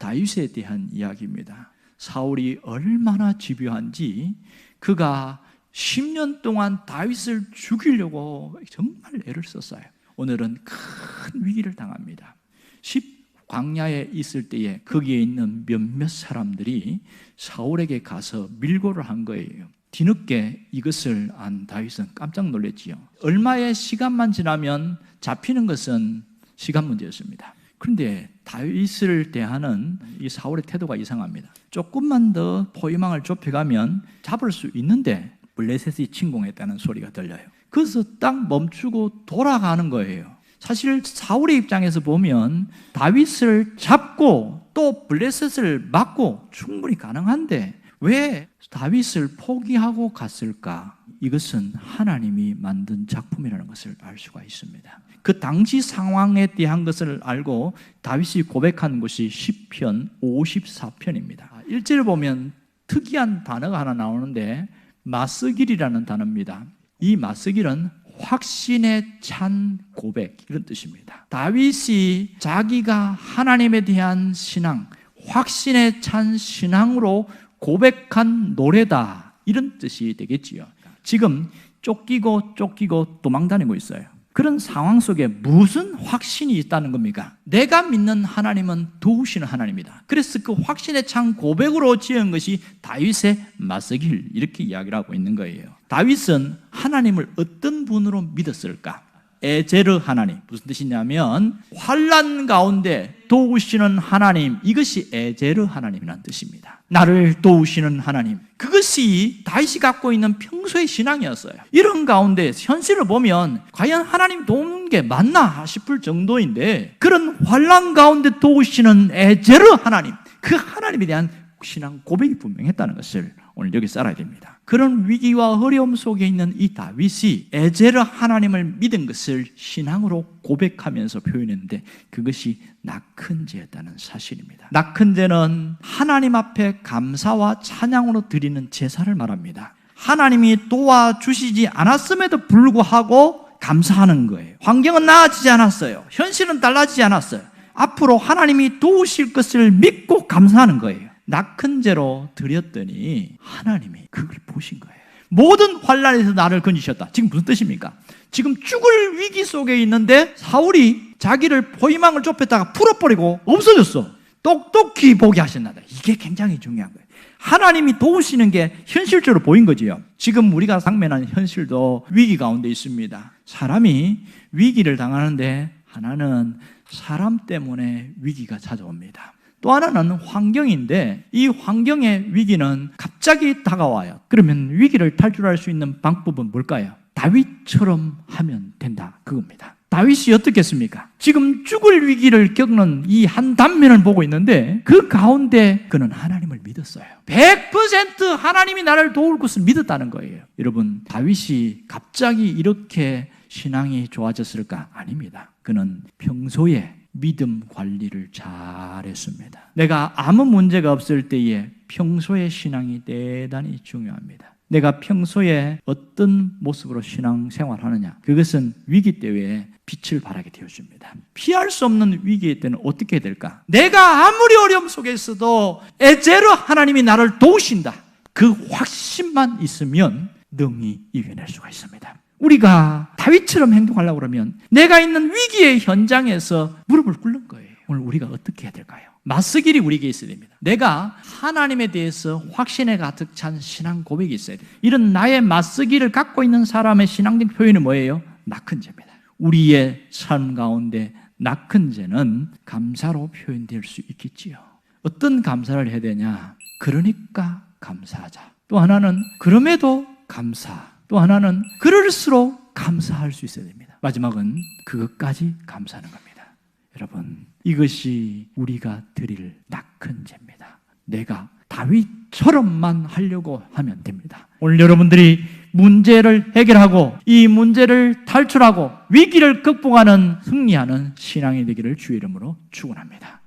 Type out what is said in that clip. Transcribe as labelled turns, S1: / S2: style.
S1: 다윗에 대한 이야기입니다. 사울이 얼마나 집요한지 그가 10년 동안 다윗을 죽이려고 정말 애를 썼어요. 오늘은 큰 위기를 당합니다. 10 광야에 있을 때에 거기에 있는 몇몇 사람들이 사울에게 가서 밀고를 한 거예요. 뒤늦게 이것을 안 다윗은 깜짝 놀랐지요. 얼마의 시간만 지나면 잡히는 것은 시간 문제였습니다. 그런데 다윗을 대하는 이 사울의 태도가 이상합니다. 조금만 더 포위망을 좁혀가면 잡을 수 있는데 블레셋이 침공했다는 소리가 들려요. 그래서 딱 멈추고 돌아가는 거예요. 사실 사울의 입장에서 보면 다윗을 잡고 또 블레셋을 막고 충분히 가능한데 왜 다윗을 포기하고 갔을까? 이것은 하나님이 만든 작품이라는 것을 알 수가 있습니다. 그 당시 상황에 대한 것을 알고 다윗이 고백한 것이 시편 54편입니다. 1절을 보면 특이한 단어가 하나 나오는데 마스길이라는 단어입니다. 이 마스길은 확신에 찬 고백 이런 뜻입니다. 다윗이 자기가 하나님에 대한 신앙, 확신에 찬 신앙으로 고백한 노래다 이런 뜻이 되겠지요. 지금 쫓기고 쫓기고 도망다니고 있어요. 그런 상황 속에 무슨 확신이 있다는 겁니까? 내가 믿는 하나님은 도우시는 하나님이다. 그래서 그 확신에 찬 고백으로 지은 것이 다윗의 마스길 이렇게 이야기를 하고 있는 거예요. 다윗은 하나님을 어떤 분으로 믿었을까? 에제르 하나님 무슨 뜻이냐면 환란 가운데 도우시는 하나님 이것이 에제르 하나님이라는 뜻입니다. 나를 도우시는 하나님 그것이 다윗이 갖고 있는 평소의 신앙이었어요. 이런 가운데 현실을 보면 과연 하나님 도우는 게 맞나 싶을 정도인데 그런 환란 가운데 도우시는 에제르 하나님 그 하나님에 대한 신앙 고백이 분명했다는 것을 오늘 여기 살아야 됩니다. 그런 위기와 어려움 속에 있는 이 다윗이 에제르 하나님을 믿은 것을 신앙으로 고백하면서 표현했는데 그것이 낙헌제였다는 사실입니다. 낙헌제는 하나님 앞에 감사와 찬양으로 드리는 제사를 말합니다. 하나님이 도와주시지 않았음에도 불구하고 감사하는 거예요. 환경은 나아지지 않았어요. 현실은 달라지지 않았어요. 앞으로 하나님이 도우실 것을 믿고 감사하는 거예요. 낙헌제로 드렸더니 하나님이 그걸 보신 거예요. 모든 환란에서 나를 건지셨다. 지금 무슨 뜻입니까? 지금 죽을 위기 속에 있는데 사울이 자기를 포위망을 좁혔다가 풀어버리고 없어졌어. 똑똑히 보게 하셨나다. 이게 굉장히 중요한 거예요. 하나님이 도우시는 게 현실적으로 보인 거지요. 지금 우리가 상면한 현실도 위기 가운데 있습니다. 사람이 위기를 당하는데 하나는 사람 때문에 위기가 찾아옵니다. 또 하나는 환경인데 이 환경의 위기는 갑자기 다가와요. 그러면 위기를 탈출할 수 있는 방법은 뭘까요? 다윗처럼 하면 된다. 그겁니다. 다윗이 어떻겠습니까? 지금 죽을 위기를 겪는 이 한 단면을 보고 있는데 그 가운데 그는 하나님을 믿었어요. 100% 하나님이 나를 도울 것을 믿었다는 거예요. 여러분, 다윗이 갑자기 이렇게 신앙이 좋아졌을까? 아닙니다. 그는 평소에 믿음 관리를 잘했습니다. 내가 아무 문제가 없을 때에 평소의 신앙이 대단히 중요합니다. 내가 평소에 어떤 모습으로 신앙 생활 하느냐. 그것은 위기 때에 빛을 발하게 되어줍니다. 피할 수 없는 위기의 때는 어떻게 될까? 내가 아무리 어려움 속에 있어도 에제르 하나님이 나를 도우신다. 그 확신만 있으면 능히 이겨낼 수가 있습니다. 우리가 다윗처럼 행동하려고 그러면 내가 있는 위기의 현장에서 무릎을 꿇는 거예요. 오늘 우리가 어떻게 해야 될까요? 마스길이 우리에게 있어야 됩니다. 내가 하나님에 대해서 확신에 가득 찬 신앙 고백이 있어야 돼요. 이런 나의 마스길을 갖고 있는 사람의 신앙적 표현은 뭐예요? 낙헌제입니다. 우리의 삶 가운데 낙헌제는 감사로 표현될 수 있겠지요. 어떤 감사를 해야 되냐? 그러니까 감사하자. 또 하나는 그럼에도 감사. 또 하나는 그럴수록 감사할 수 있어야 됩니다. 마지막은 그것까지 감사하는 겁니다. 여러분, 이것이 우리가 드릴 낙헌제입니다. 내가 다윗처럼만 하려고 하면 됩니다. 오늘 여러분들이 문제를 해결하고 이 문제를 탈출하고 위기를 극복하는 승리하는 신앙이 되기를 주의 이름으로 축원합니다.